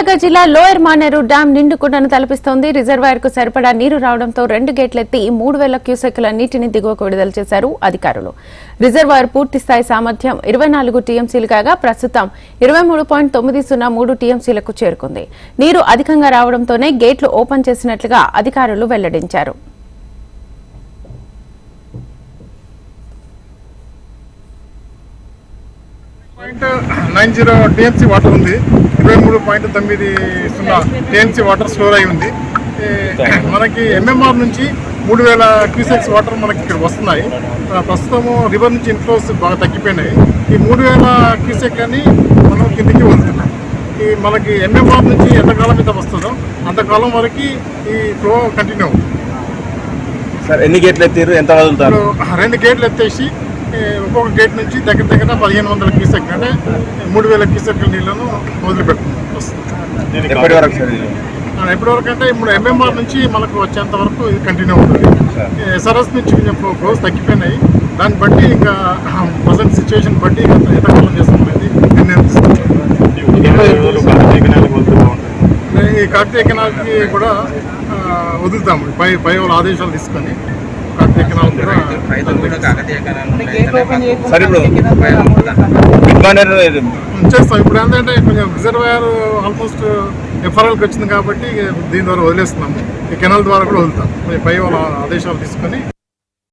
కరీంనగర్ జిల్లా lower Maneru dam నిండుకుండను తలపిస్తోంది. రిజర్వాయర్కు సరిపడా నీరు రావడంతో రెండు గేట్లెత్తి మూడు వేల క్యూసెక్ల నీటిని దిగువకు విడుదల చేశారు అధికారులు. రిజర్వాయర్ పూర్తి స్థాయి సామర్థ్యం ఇరవై నాలుగు టీఎంసీలు కాగా ప్రస్తుతం ఇరవై మూడు పాయింట్ తొమ్మిది సున్నా మూడు టీఎంసీలకు చేరుకుంది. నీరు అధికంగా రావడంతోనే గేట్లు ఓపెన్ చేసినట్లుగా అధికారులు వెల్లడించారు. Point nine zero TMC water ఉంది. ఇరవై మూడు పాయింట్ తొమ్మిది సున్నా టీఎంసీ వాటర్ స్టోర్ అయి ఉంది. మనకి ఎంఎంఆర్ నుంచి మూడు వేల క్యూసెక్స్ వాటర్ మనకి ఇక్కడ వస్తున్నాయి. ప్రస్తుతము రివర్ నుంచి ఇన్ఫ్లోస్ బాగా తగ్గిపోయినాయి. ఈ మూడు వేల క్యూసెక్ అని మనం కిందికి వదులుతున్నాం. ఈ మనకి ఎంఎంఆర్ నుంచి ఎంతకాలం అయితే వస్తుందో అంతకాలం వరకు ఈ ఫ్లో కంటిన్యూ అవుతుంది. సార్ ఎన్ని గేట్లు ఎత్తారు ఎంత వదులుతారు రెండు గేట్లు ఎత్తేసి ఒక్కొక్క గేట్ నుంచి దగ్గర దగ్గర పదిహేను వందల క్యూసెక్ అంటే మూడు వేల క్యూసెక్ నీళ్ళను వదిలిపెడుతుంది వస్తుంది ఎప్పటి వరకు సార్ ఇది? ఆ, ఎప్పటి వరకు అంటే ఇప్పుడు ఎంఎంఆర్ నుంచి మనకు వచ్చేంత వరకు ఇది కంటిన్యూ అవుతుంది. ఎస్ఆర్ఎస్ నుంచి కొంచెం ఫ్లో ఫ్లోస్ తగ్గిపోయినాయి. దాన్ని బట్టి ఇంకా ప్రజెంట్ సిచ్యువేషన్ బట్టి ఇంకా ఎంతకాలం చేస్తాం అనేది నిర్ణయం ఈ కార్తీక కెనాల్కి కూడా వదులుతాము. పై పై వాళ్ళ ఆదేశాలు తీసుకొని. సరే ఇప్పుడు బిగ్ బానర్ చేస్తాం. ఇప్పుడు ఏంటంటే కొంచెం రిజర్వాయర్ ఆల్మోస్ట్ ఎఫ్ఆర్ఎల్కి వచ్చింది కాబట్టి దీని ద్వారా వదిలేస్తున్నాము. ఈ కెనాల్ ద్వారా కూడా వదులుతాం. పై వాళ్ళ ఆదేశాలు తీసుకొని